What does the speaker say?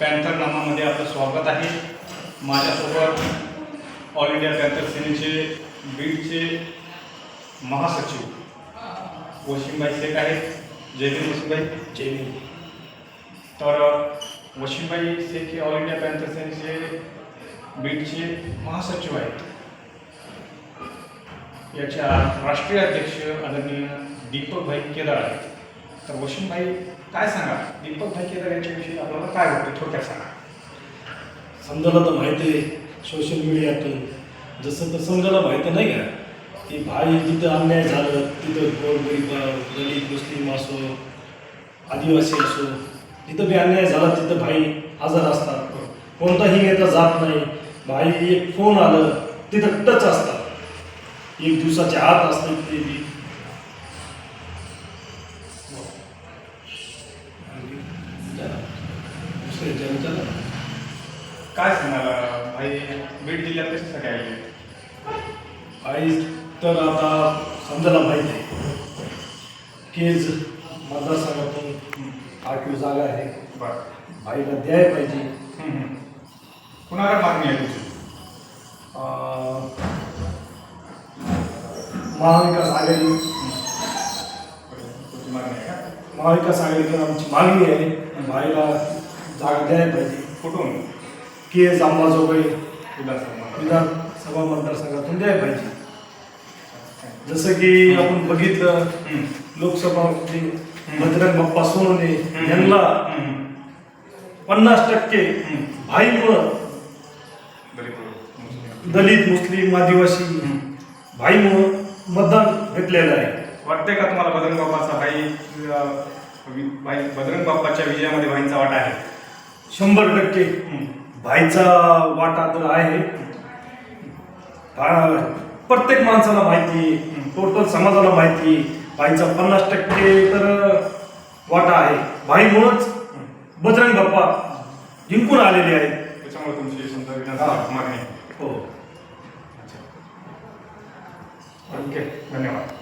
Panther नामामध्ये आपलं स्वागत आहे. माझ्यासोबत ऑल इंडिया पॅन्थर सेनेचे बीडचे महासचिव वशिमभाई शेख आहेत. जय भीम वशिमभाई. जय भीम. तर वशिमभाई शेख हे ऑल इंडिया पॅन्थर सेनेचे बीडचे महासचिव आहेत. याच्या राष्ट्रीय अध्यक्ष आदरणीय दीपकभाई केदार आहेत. तर वशिमभाई काय सांगा? दीपकभाई केदार यांच्याविषयी आपल्याला काय वाटतं? थोडक्यात सांगा. समजायला तर माहिती आहे सोशल मीडियातून जसं तर समजायला माहिती नाही का? की भाई जिथं अन्याय झालं तिथं गोरगरीब दलित मुस्लिम असो आदिवासी असो जिथं बी अन्याय झाला तिथं भाई आजार असतात. कोणताही नेता जात नाही. भाई एक फोन आलं तिथं टच असतात. एक दिवसाच्या आत असतात ते बी. काय सांगाल भाई बीड जिल्ह्यात कशासाठी आले? आई तर आता समजायला आहे केज मतदारसंघातून आठवी जागा आहे. बरं. भाईला द्यायला पाहिजे. कुणाला मागणी आहे अं, महाविकास आघाडी. मागणी आहे का? महाविकास आघाडीकडे आमची मागणी आहे. भाईला जागा द्यायला पाहिजे कुठून केज अंबाजोगाई विधानसभा मतदारसंघातून द्यायला पाहिजे जसं की आपण बघितलं. लोकसभामध्ये बजरंग बाप्पा सोनवणे यांना. पन्नास टक्के. भाईमुळं दलित मुस्लिम. आदिवासी हम्म. भाईमुळं मतदान भेटलेलं आहे वाटतंय का तुम्हाला बजरंग बाप्पाचा भाई भाई बजरंग बाप्पाच्या विजयामध्ये भाईंचा वाटा आहे शंभर टक्के. भाईचा वाटा तर आहे. प्रत्येक माणसाला माहिती टोटल समाजाला माहिती भाईचा पन्नास टक्के तर वाटा आहे. भाईमुळंच बजरंग बाप्पा जिंकून आलेले आहेत. त्याच्यामुळे तुमची समजा हा. आहे. हो. ओके. धन्यवाद.